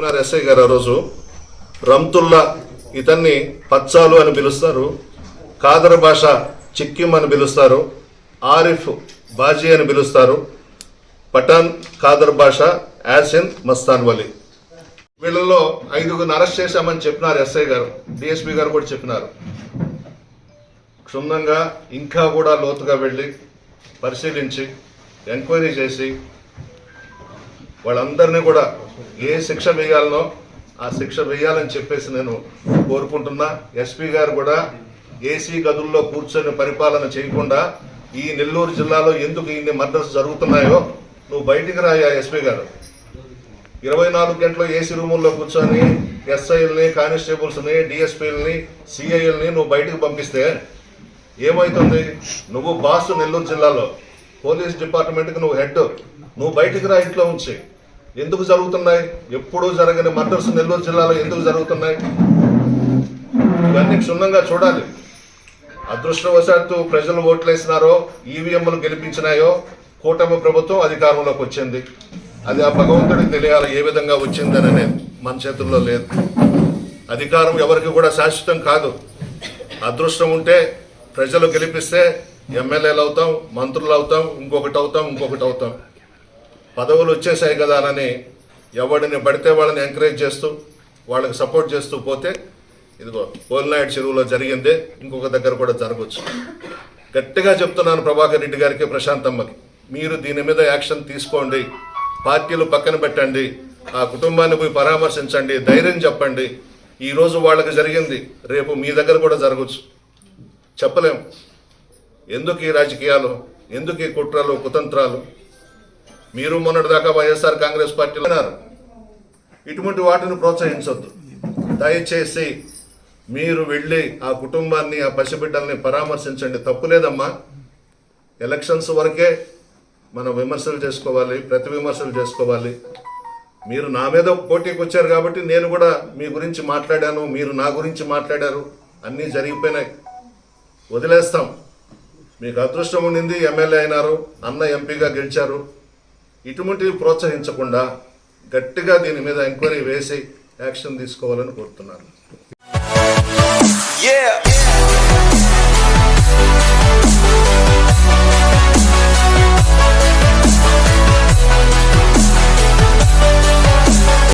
SI గారు ఆ రోజు రంతుల్లా ఇతన్ని పచ్చాలు అని పిలుస్తారు కాదర భాష చిక్కిం అని పిలుస్తారు ఆరిఫ్ బాజీ అని పిలుస్తారు పఠాన్ కాదర్ భాష యాసిన్ మస్తాన్ వలి. వీళ్ళలో ఐదుగురిని అరెస్ట్ చేశామని చెప్పినారు ఎస్ఐ గారు డిఎస్పీ గారు కూడా చెప్పినారు. క్షుణ్ణంగా ఇంకా కూడా లోతుగా వెళ్ళి పరిశీలించి ఎంక్వైరీ చేసి వాళ్ళందరినీ కూడా ఏ శిక్ష వేయాలనో ఆ శిక్ష వేయాలని చెప్పేసి నేను కోరుకుంటున్నా. ఎస్పీ గారు కూడా ఏసీ గదుల్లో కూర్చొని పరిపాలన చేయకుండా ఈ నెల్లూరు జిల్లాలో ఎందుకు ఇన్ని మర్డర్స్ జరుగుతున్నాయో నువ్వు బయటికి రాయా ఎస్పీ గారు. ఇరవై నాలుగు గంటలు ఏసీ రూముల్లో కూర్చొని ఎస్ఐల్ని కానిస్టేబుల్స్ని డిఎస్పీలని సిఐఎల్ని నువ్వు బయటకు పంపిస్తే ఏమవుతుంది నువ్వు బాస్ నెల్లూరు జిల్లాలో పోలీస్ డిపార్ట్మెంట్కి నువ్వు హెడ్. నువ్వు బయటికి రా ఇంట్లో ఉంచి. ఎందుకు జరుగుతున్నాయి? ఎప్పుడూ జరగని మర్డర్స్ నెల్లూరు జిల్లాలో ఎందుకు జరుగుతున్నాయి? ఇవన్నీ క్షుణ్ణంగా చూడాలి. అదృష్టవశాత్తు ప్రజలు ఓట్లేసినారో ఈవీఎంలు గెలిపించినాయో కూటమి ప్రభుత్వం అధికారంలోకి వచ్చింది. అది ఆ భగవంతుడికి తెలియాలి ఏ విధంగా వచ్చిందని అనేది మన చేతుల్లో లేదు. అధికారం ఎవరికి కూడా శాశ్వతం కాదు. అదృష్టం ఉంటే ప్రజలు గెలిపిస్తే ఎమ్మెల్యేలు అవుతాం మంత్రులు అవుతాం ఇంకొకటి అవుతాం ఇంకొకటి అవుతాం. పదవులు వచ్చేసాయి కదా అని ఎవరిని పడితే వాళ్ళని ఎంకరేజ్ చేస్తూ వాళ్ళకి సపోర్ట్ చేస్తూ పోతే ఇదిగో పోల్నాయుడు చెరువులో జరిగిందే ఇంకొక దగ్గర కూడా జరగవచ్చు గట్టిగా చెప్తున్నాను ప్రభాకర్ రెడ్డి గారికి ప్రశాంతమ్మకి మీరు దీని మీద యాక్షన్ తీసుకోండి పార్టీలు పక్కన పెట్టండి ఆ కుటుంబాన్ని పోయి పరామర్శించండి ధైర్యం చెప్పండి. ఈరోజు వాళ్ళకి జరిగింది రేపు మీ దగ్గర కూడా జరగచ్చు. చెప్పలేం. ఎందుకు ఈ రాజకీయాలు? ఎందుకు ఈ కుట్రలు కుతంత్రాలు? మీరు మొన్నటిదాకా వైఎస్ఆర్ కాంగ్రెస్ పార్టీలో ఉన్నారు. ఇటువంటి వాటిని ప్రోత్సహించొద్దు. దయచేసి మీరు వెళ్ళి ఆ కుటుంబాన్ని ఆ పసిబిడ్డల్ని పరామర్శించండి. తప్పులేదమ్మా ఎలక్షన్స్ వరకే మనం విమర్శలు చేసుకోవాలి ప్రతి విమర్శలు చేసుకోవాలి. మీరు నా మీద పోటీకి వచ్చారు కాబట్టి నేను కూడా మీ గురించి మాట్లాడాను మీరు నా గురించి మాట్లాడారు. అన్నీ జరిగిపోయినాయి. వదిలేస్తాం. మీకు అదృష్టం ఉండింది ఎమ్మెల్యే అయినారు అన్న ఎంపీగా గెలిచారు. ఇటువంటివి ప్రోత్సహించకుండా గట్టిగా దీని మీద ఎంక్వైరీ వేసి యాక్షన్ తీసుకోవాలని కోరుతున్నాను Yeah.